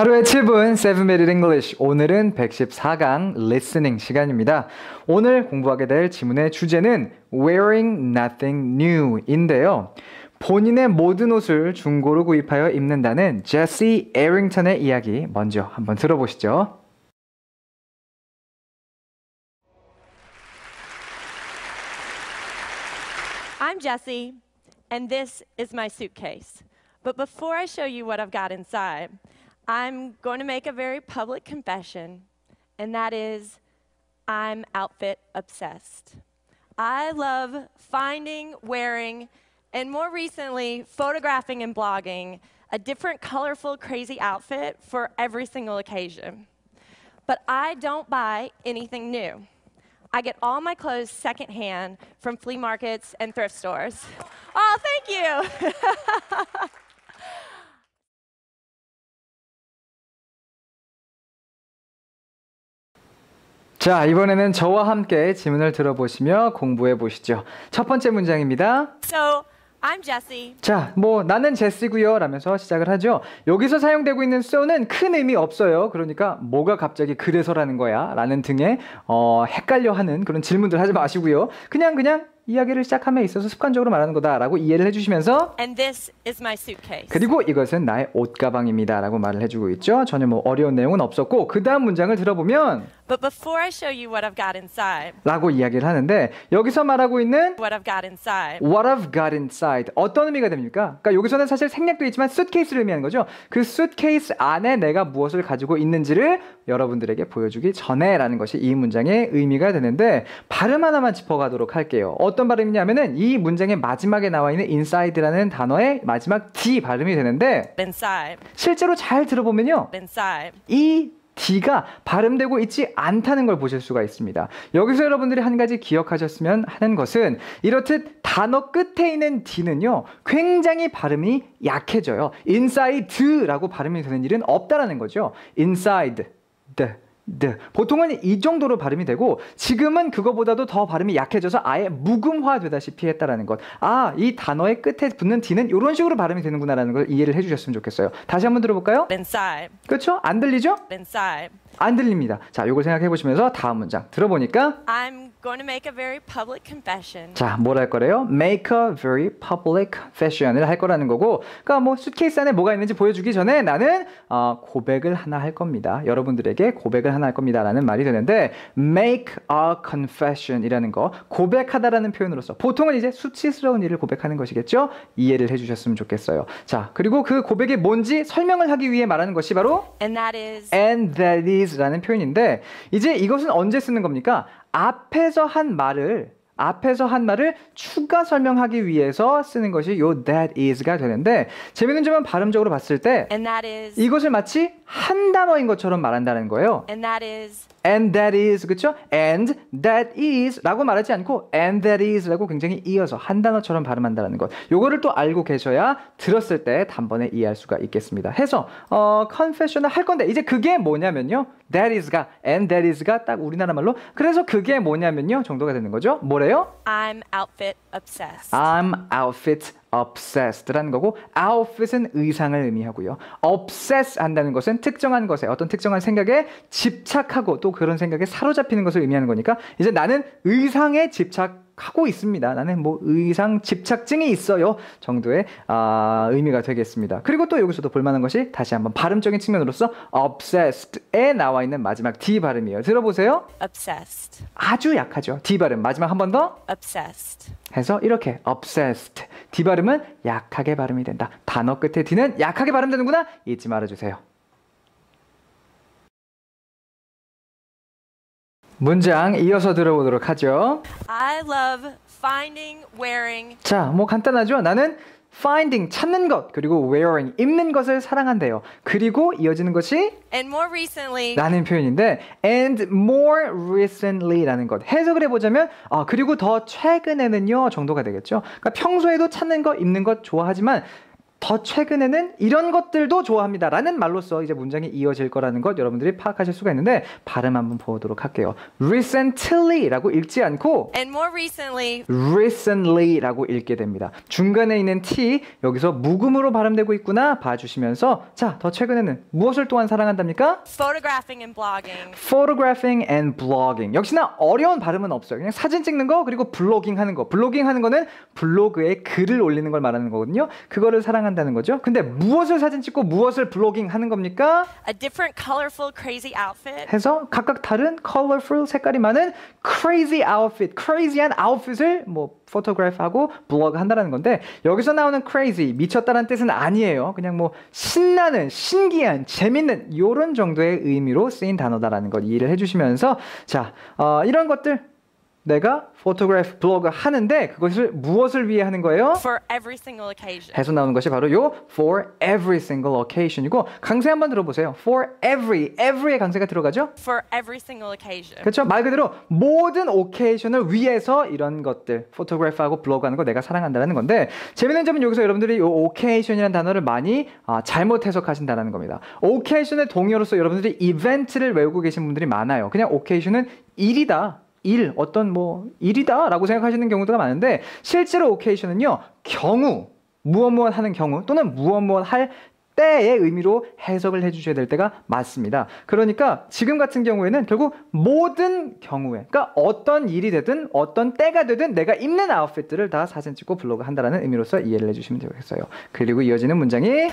하루에 7분 7 Minute English 오늘은 114강 listening 시간입니다. 오늘 공부하게 될 지문의 주제는 wearing nothing new인데요. 본인의 모든 옷을 중고로 구입하여 입는다는 제시 에링턴의 이야기 먼저 한번 들어보시죠. I'm Jessie, and this is my suitcase. But before I show you what I've got inside, I'm going to make a very public confession, and that is I'm outfit obsessed. I love finding, wearing, and more recently, photographing and blogging a different colorful, crazy outfit for every single occasion. But I don't buy anything new. I get all my clothes secondhand from flea markets and thrift stores. Oh, thank you. 자, 이번에는 저와 함께 지문을 들어보시며 공부해 보시죠. 첫 번째 문장입니다. so, I'm Jessie. 자, 뭐 나는 제시고요 라면서 시작을 하죠. 여기서 사용되고 있는 so는 큰 의미 없어요. 그러니까 뭐가 갑자기 그래서라는 거야 라는 등의 어, 헷갈려 하는 그런 질문들 하지 마시고요. 그냥 그냥 이야기를 시작함에 있어서 습관적으로 말하는 거다라고 이해를 해주시면서 And this is my suitcase. 그리고 이것은 나의 옷 가방입니다라고 말을 해주고 있죠. 전혀 뭐 어려운 내용은 없었고 그 다음 문장을 들어보면 But before I show you what I've got inside, 라고 이야기를 하는데 여기서 말하고 있는 what I've got inside, What I've got inside 어떤 의미가 됩니까? 그러니까 여기서는 사실 생략도 있지만 수트케이스를 의미하는 거죠. 그 수트케이스 안에 내가 무엇을 가지고 있는지를 여러분들에게 보여주기 전에라는 것이 이 문장의 의미가 되는데 발음 하나만 짚어가도록 할게요. 어떤 발음이냐면은 이 문장의 마지막에 나와 있는 inside라는 단어의 마지막 D 발음이 되는데 inside, 실제로 잘 들어보면요. inside. 이 D가 발음되고 있지 않다는 걸 보실 수가 있습니다. 여기서 여러분들이 한 가지 기억하셨으면 하는 것은 이렇듯 단어 끝에 있는 D는요, 굉장히 발음이 약해져요. inside라고 발음이 되는 일은 없다라는 거죠. inside, the, the. 보통은 이 정도로 발음이 되고 지금은 그거보다도 더 발음이 약해져서 아예 묵음화되다시피 했다라는 것. 아, 이 단어의 끝에 붙는 D는 이런 식으로 발음이 되는구나라는 걸 이해를 해주셨으면 좋겠어요. 다시 한번 들어볼까요? Inside, 그렇죠? 안 들리죠? inside. 안 들립니다. 자, 요걸 생각해 보시면서 다음 문장 들어보니까 I'm going to make a very public confession. 자, 뭘 할 거래요? Make a very public confession을 할 거라는 거고, 그러니까 뭐 수트케이스 안에 뭐가 있는지 보여주기 전에 나는 어, 고백을 하나 할 겁니다. 여러분들에게 고백을 하나 할 겁니다라는 말이 되는데, make a confession이라는 거 고백하다라는 표현으로서 보통은 이제 수치스러운 일을 고백하는 것이겠죠? 이해를 해주셨으면 좋겠어요. 자, 그리고 그 고백이 뭔지 설명을 하기 위해 말하는 것이 바로 And that is and that is라는 표현인데 이제 이것은 언제 쓰는 겁니까? 앞에서 한 말을 앞에서 한 말을 추가 설명하기 위해서 쓰는 것이 요 that is가 되는데 재밌는 점은 발음적으로 봤을 때 이것을 마치 한 단어인 것처럼 말한다는 거예요. and that is and that is 그렇죠? and that is라고 말하지 않고 and that is라고 굉장히 이어서 한 단어처럼 발음한다는 것. 요거를 또 알고 계셔야 들었을 때 단번에 이해할 수가 있겠습니다. 해서 어 confession을 할 건데 이제 그게 뭐냐면요. that is가 and that is가 딱 우리나라 말로 그래서 그게 뭐냐면요 정도가 되는 거죠. 뭐래 요? I'm outfit obsessed. I'm outfit obsessed라는 거고 outfit은 의상을 의미하고요. obsess 한다는 것은 특정한 것에 어떤 특정한 생각에 집착하고 또 그런 생각에 사로잡히는 것을 의미하는 거니까 이제 나는 의상에 집착 하고 있습니다. 나는 뭐 의상 집착증이 있어요 정도의 아, 의미가 되겠습니다. 그리고 또 여기서도 볼만한 것이 다시 한번 발음적인 측면으로서 obsessed에 나와 있는 마지막 D 발음이에요. 들어보세요. obsessed. 아주 약하죠. D 발음 마지막 한 번 더. obsessed. 해서 이렇게 obsessed D 발음은 약하게 발음이 된다. 단어 끝에 D는 약하게 발음되는구나 잊지 말아주세요. 문장 이어서 들어보도록 하죠. I love finding, wearing, 자, 뭐 간단하죠. 나는 finding 찾는 것 그리고 wearing 입는 것을 사랑한대요. 그리고 이어지는 것이 and more recently, 라는 표현인데 and more recently라는 것 해석을 해보자면 아 그리고 더 최근에는요 정도가 되겠죠. 그러니까 평소에도 찾는 것 입는 것 좋아하지만 더 최근에는 이런 것들도 좋아합니다 라는 말로써 이제 문장이 이어질 거라는 것 여러분들이 파악하실 수가 있는데 발음 한번 보도록 할게요. recently라고 읽지 않고 And more recently, recently라고 읽게 됩니다. 중간에 있는 t 여기서 묵음으로 발음되고 있구나 봐주시면서 자 더 최근에는 무엇을 또한 사랑한답니까? photographing and blogging. photographing and blogging. 역시나 어려운 발음은 없어요. 그냥 사진 찍는 거 그리고 블로깅 하는 거. 블로깅 하는 거는 블로그에 글을 올리는 걸 말하는 거거든요. 그거를 사랑한 다는 거죠. 근데 무엇을 사진 찍고 무엇을 블로깅 하는 겁니까? A different, colorful, crazy outfit. 해서 각각 다른 colorful 색깔이 많은 crazy outfit, crazy한 outfit을 뭐 포토그래프하고 블로그 한다라는 건데 여기서 나오는 crazy 미쳤다는 뜻은 아니에요. 그냥 뭐 신나는, 신기한, 재밌는 이런 정도의 의미로 쓰인 단어다라는 걸 이해를 해주시면서 자 어, 이런 것들 내가 포토그래프 블로그 하는데 그것을 무엇을 위해 하는 거예요? For every single occasion. 해서 나오는 것이 바로 요 for every single occasion이고 강세 한번 들어보세요. for every, every의 강세가 들어가죠? For every single occasion. 그렇죠? 말 그대로 모든 오케이션을 위해서 이런 것들 포토그래프하고 블로그하는 거 내가 사랑한다는 건데 재밌는 점은 여기서 여러분들이 이 오케이션이라는 단어를 많이 아, 잘못 해석하신다는 겁니다. 오케이션의 동의어로서 여러분들이 이벤트를 외우고 계신 분들이 많아요. 그냥 오케이션은 일이다. 일, 어떤 뭐 일이다라고 생각하시는 경우가 많은데 실제로 오케이션은요 경우 무엇 무엇 하는 경우 또는 무엇 무엇 할 때의 의미로 해석을 해주셔야 될 때가 맞습니다. 그러니까 지금 같은 경우에는 결국 모든 경우에, 그러니까 어떤 일이 되든 어떤 때가 되든 내가 입는 아웃핏들을 다 사진 찍고 블로그 한다라는 의미로서 이해를 해주시면 되겠어요. 그리고 이어지는 문장이.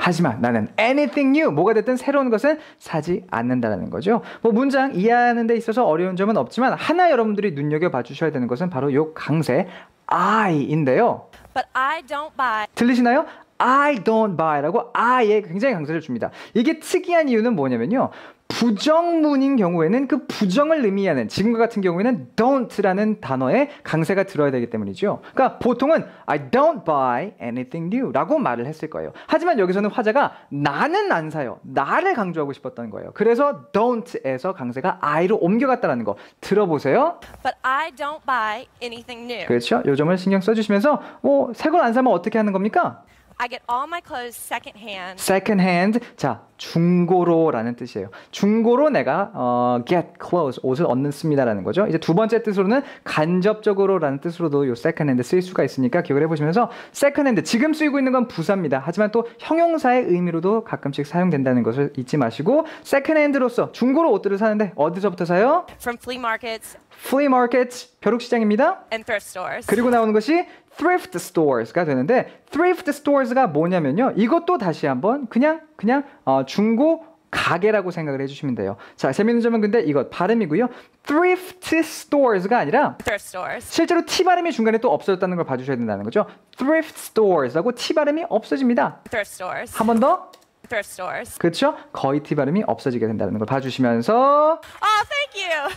하지만 나는 anything new 뭐가 됐든 새로운 것은 사지 않는다라는 거죠. 뭐 문장 이해하는 데 있어서 어려운 점은 없지만 하나 여러분들이 눈여겨 봐 주셔야 되는 것은 바로 요 강세 I인데요. But I don't buy 들리시나요? I don't buy라고 I에 굉장히 강세를 줍니다. 이게 특이한 이유는 뭐냐면요. 부정문인 경우에는 그 부정을 의미하는 지금과 같은 경우에는 don't라는 단어에 강세가 들어야 되기 때문이죠. 그러니까 보통은 I don't buy anything new라고 말을 했을 거예요. 하지만 여기서는 화자가 나는 안 사요. 나를 강조하고 싶었던 거예요. 그래서 don't에서 강세가 I로 옮겨갔다는 거 들어보세요. but I don't buy anything new. 그렇죠? 요 점을 신경 써주시면서 뭐 새 걸 안 사면 어떻게 하는 겁니까? I get all my clothes secondhand second hand 자 중고로라는 뜻이에요. 중고로 내가 어, get clothes 옷을 얻는 씁니다라는 거죠. 이제 두 번째 뜻으로는 간접적으로라는 뜻으로도 요 second hand 쓰일 수가 있으니까 기억을 해보시면서 second hand 지금 쓰이고 있는 건 부사입니다. 하지만 또 형용사의 의미로도 가끔씩 사용된다는 것을 잊지 마시고 second hand로서 중고로 옷들을 사는데 어디서부터 사요? from flea markets flea market 벼룩시장입니다. and thrift stores. 그리고 나오는 것이 thrift stores가 되는데 thrift stores가 뭐냐면요. 이것도 다시 한번 그냥 그냥 어, 중고 가게라고 생각을 해주시면 돼요. 자 재밌는 점은 근데 이것 발음이고요. thrift stores가 아니라 thrift stores. 실제로 T 발음이 중간에 또 없어졌다는 걸 봐주셔야 된다는 거죠. thrift stores하고 T 발음이 없어집니다. Thrift stores. 한번 더. Thrift stores. 그렇죠? 거의 T 발음이 없어지게 된다는 걸 봐주시면서 Oh, thank you.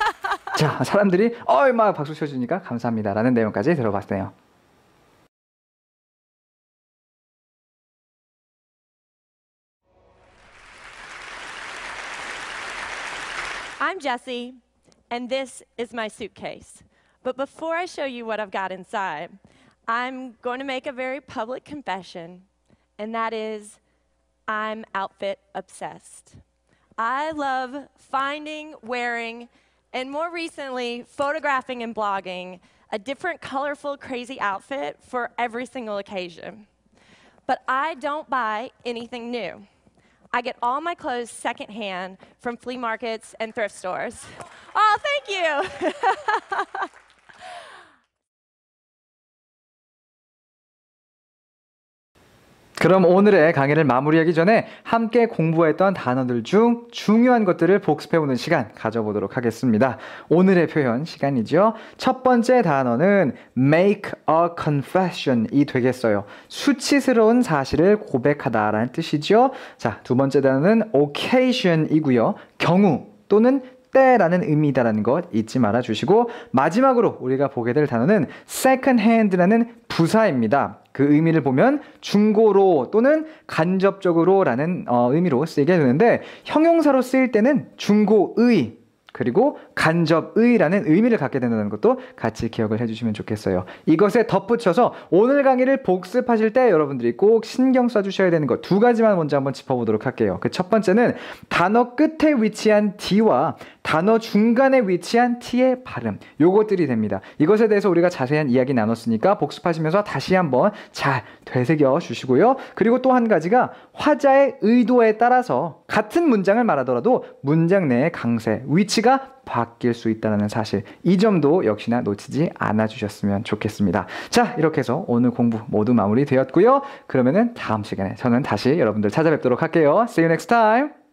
자 사람들이 어이 막 박수 쳐주니까 감사합니다라는 내용까지 들어봤어요. I'm Jessie, and this is my suitcase. But before I show you what I've got inside, I'm going to make a very public confession, and that is I'm outfit obsessed. I love finding, wearing, and more recently, photographing and blogging a different, colorful, crazy outfit for every single occasion. But I don't buy anything new. I get all my clothes secondhand from flea markets and thrift stores. Oh, thank you. 그럼 오늘의 강의를 마무리하기 전에 함께 공부했던 단어들 중 중요한 것들을 복습해보는 시간 가져보도록 하겠습니다. 오늘의 표현 시간이죠. 첫 번째 단어는 make a confession이 되겠어요. 수치스러운 사실을 고백하다라는 뜻이죠. 자, 두 번째 단어는 occasion이고요. 경우 또는 때라는 의미다라는 것 잊지 말아 주시고 마지막으로 우리가 보게 될 단어는 second hand라는 부사입니다. 그 의미를 보면 중고로 또는 간접적으로라는 어, 의미로 쓰이게 되는데 형용사로 쓰일 때는 중고의 그리고 간접의라는 의미를 갖게 된다는 것도 같이 기억을 해주시면 좋겠어요. 이것에 덧붙여서 오늘 강의를 복습하실 때 여러분들이 꼭 신경 써주셔야 되는 것 두 가지만 먼저 한번 짚어보도록 할게요. 그 첫 번째는 단어 끝에 위치한 D와 단어 중간에 위치한 T의 발음. 요것들이 됩니다. 이것에 대해서 우리가 자세한 이야기 나눴으니까 복습하시면서 다시 한번 잘 되새겨 주시고요. 그리고 또 한 가지가 화자의 의도에 따라서 같은 문장을 말하더라도 문장 내의 강세, 위치가 바뀔 수 있다는 사실. 이 점도 역시나 놓치지 않아 주셨으면 좋겠습니다. 자, 이렇게 해서 오늘 공부 모두 마무리 되었고요. 그러면은 다음 시간에 저는 다시 여러분들 찾아뵙도록 할게요. See you next time.